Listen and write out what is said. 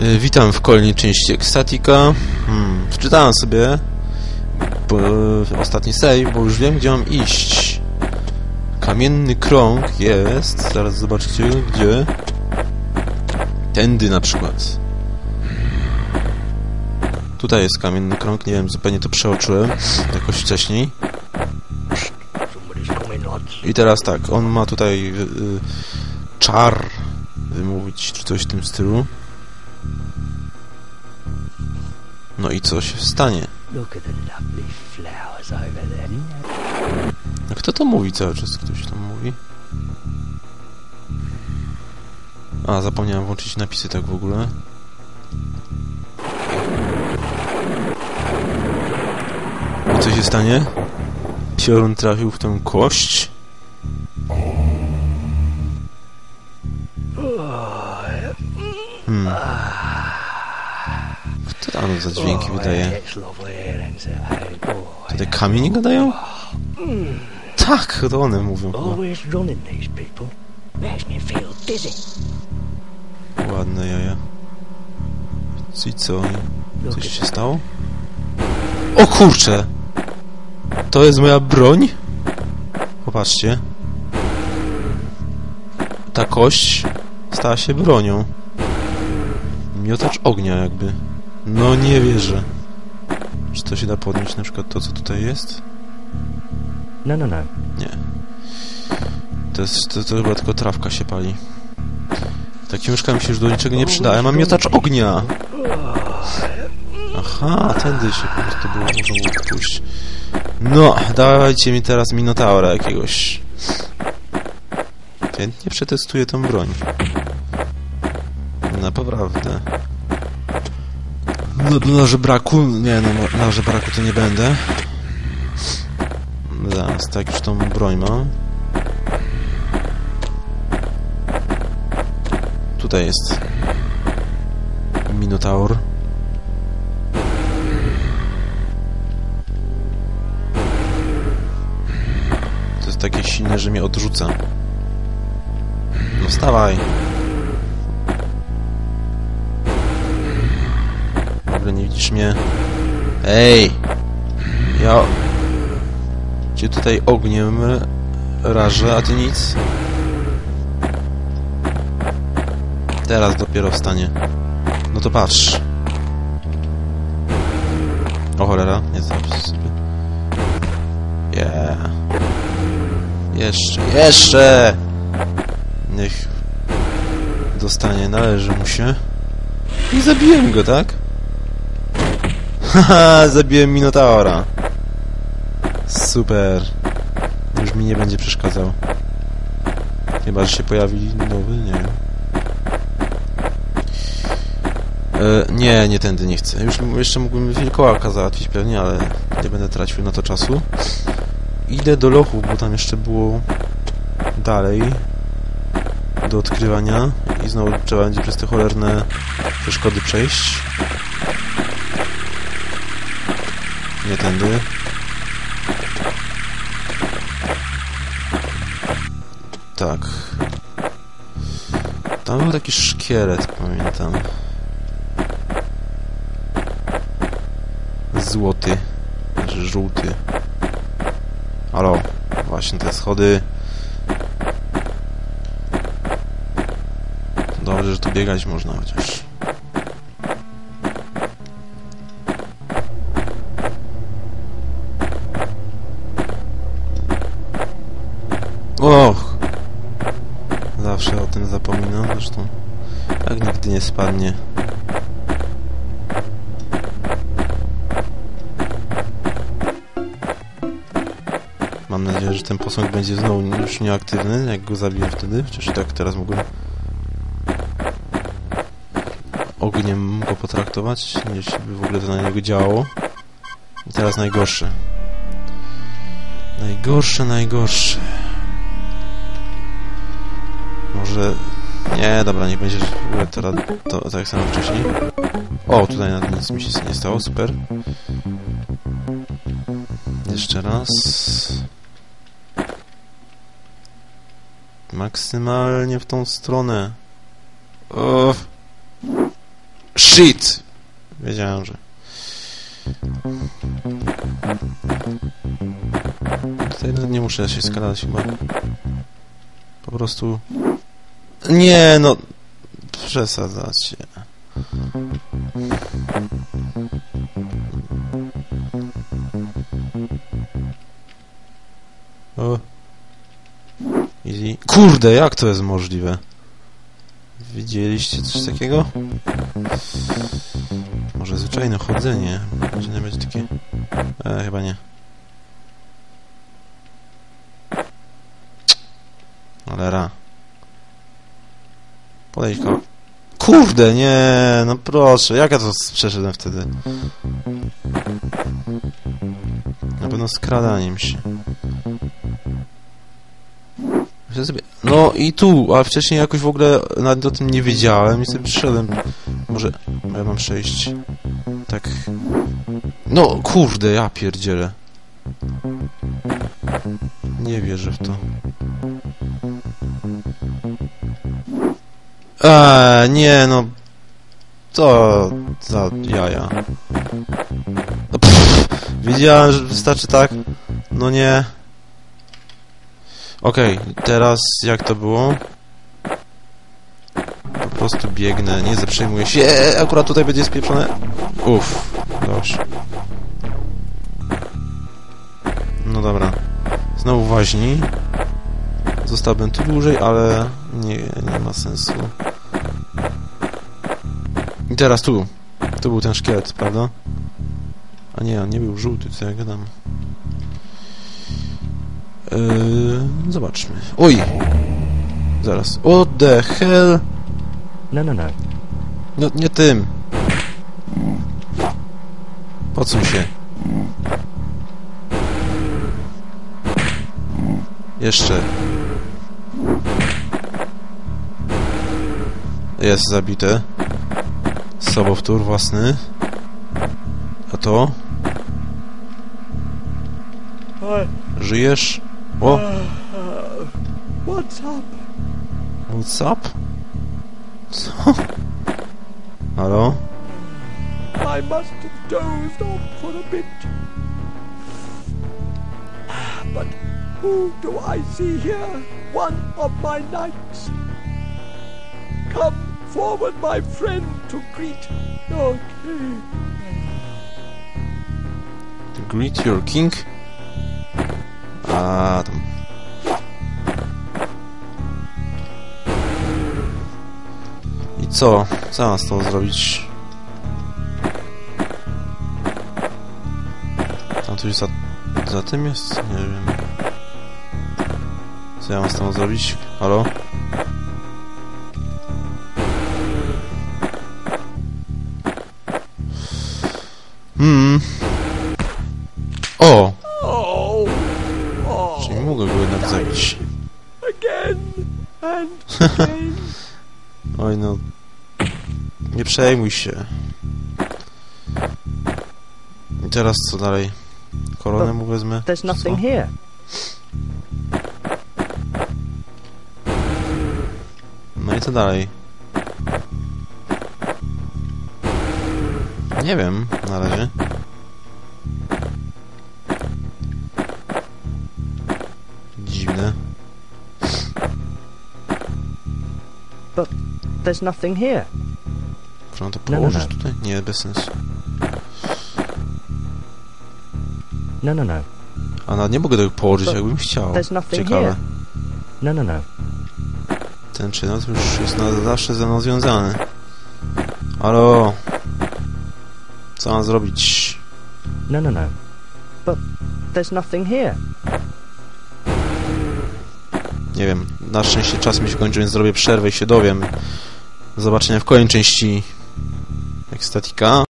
Y, Witam w kolejnej części Ekstatika. Hmm, wczytałem sobie ostatni save, bo już wiem, gdzie mam iść. Kamienny krąg jest. Zaraz zobaczycie, gdzie. Tędy na przykład. Tutaj jest kamienny krąg, nie wiem, zupełnie to przeoczyłem jakoś wcześniej. I teraz tak, on ma tutaj y, y, czar wymówić, czy coś w tym stylu. No i co się stanie? Kto to mówi cały czas? Ktoś tam mówi? A, zapomniałem włączyć napisy tak w ogóle. I co się stanie? Piorun trafił w tę kość. Tam za dźwięki wydaje? To te kamienie gadają? Tak, to one mówią chyba. Ładne jaja. I co? Coś się stało? O kurcze! To jest moja broń? Popatrzcie. Ta kość stała się bronią. Miotacz ognia jakby. No nie wierzę. Czy to się da podnieść na przykład to, co tutaj jest? No, no, no. Nie. To jest, to, to chyba tylko trawka się pali. Takie mieszka mi się już do niczego nie przyda. Ja mam miotacz ognia! Aha, tędy się po prostu było, można pójść. No, dawajcie mi teraz Minotaura jakiegoś. Chętnie przetestuję tą broń. Naprawdę. No, na żebraku... Nie, no, na żebraku to nie będę. Zaraz, tak już tą broń mam. Tutaj jest Minotaur. To jest takie silne, że mnie odrzuca. No wstawaj. Dobra, nie widzisz mnie. Ej! Ja... Cię tutaj ogniem rażę, a ty nic? Teraz dopiero wstanie. No to patrz. O cholera, nie zapisz sobie. Yeah. Jeszcze, jeszcze! Niech dostanie, należy mu się. I zabiłem go, tak? Haha, zabiłem Minotaura. Super. Już mi nie będzie przeszkadzał. Chyba, że się pojawi nowy, nie. E, nie, nie tędy nie chcę. Już jeszcze mógłbym wilkołaka załatwić pewnie, ale nie będę tracił na to czasu. Idę do lochu, bo tam jeszcze było dalej do odkrywania i znowu trzeba będzie przez te cholerne przeszkody przejść. Nie tędy. Tak. Tam był taki szkielet, pamiętam. Złoty. Znaczy żółty. Halo. Właśnie te schody. Dobrze, że tu biegać można chociaż. Tym zapominam, zresztą tak nigdy nie spadnie. Mam nadzieję, że ten posąg będzie znowu już nieaktywny, jak go zabiję wtedy. Chociaż tak teraz mogłem ogniem go potraktować, jeśli by w ogóle to na niego działało. I teraz najgorsze. Najgorsze, najgorsze. Może... Nie, dobra, nie będzie teraz to tak jak samo wcześniej. O, tutaj nic mi się nie stało, super. Jeszcze raz. Maksymalnie w tą stronę. Uff. Shit! Wiedziałem, że... Tutaj nawet nie muszę się skradać chyba. Po prostu... Nie, no... Przesadzacie. O. Easy. Kurde, jak to jest możliwe? Widzieliście coś takiego? Może zwyczajne chodzenie. Będzie nawet takie... E, chyba nie. Cholera. Podejdź ko... Kurde, nie, no proszę, jak ja to przeszedłem wtedy? Na pewno skradaniem się. No i tu, a wcześniej jakoś w ogóle nawet o tym nie wiedziałem i sobie przyszedłem. Może ja mam przejść. Tak. No kurde, ja pierdzielę. Nie wierzę w to. Eee, nie no. To za jaja. No, pff, wiedziałem, że wystarczy tak. No nie. Okej, teraz jak to było? Po prostu biegnę, nie zaprzejmuję się. Eee, akurat tutaj będzie spieprzone. Uff, dość. No dobra. Znowu woźni. Zostałbym tu dłużej, ale nie, nie ma sensu. I teraz tu. Tu był ten szkielet, prawda? A nie, on nie był żółty, co ja gadam. Yy, zobaczmy. Oj! Zaraz. What the hell? No, no, no. No, nie tym. Po co się? Jeszcze. Jest zabite. Sobowtór własny. A to? Żyjesz? O! What's up? What's up? Co? Halo? I must have dozed off for a bit. But who do I see here? One of my knights. Come forward, my friend, to greet your king. To greet your king? Ah, A tam. I co? Co mam z tą zrobić? Tam coś za, za tym jest? Nie wiem. Co ja mam z tą zrobić? Halo? O! Czyli mogę go jednak zabić. again and again. Oj no. Nie przejmuj się. I teraz co dalej? Koronę mu wezmę? There's czy nothing co? here. No i co dalej? Nie wiem, na razie. There's nothing here. To No, no, no. tutaj? Nie, bez sensu. No, no, no. A nawet nie mogę tego położyć, But jakbym chciał. there's nothing Ciekawe. here. No, no, no. Ten przedmiot już jest na zawsze ze mną związany. Halo? Co mam zrobić? No, no, no. But there's nothing here. Nie wiem. Na szczęście czas mi się kończy, więc zrobię przerwę i się dowiem. Do zobaczenia w kolejnej części Ekstatika.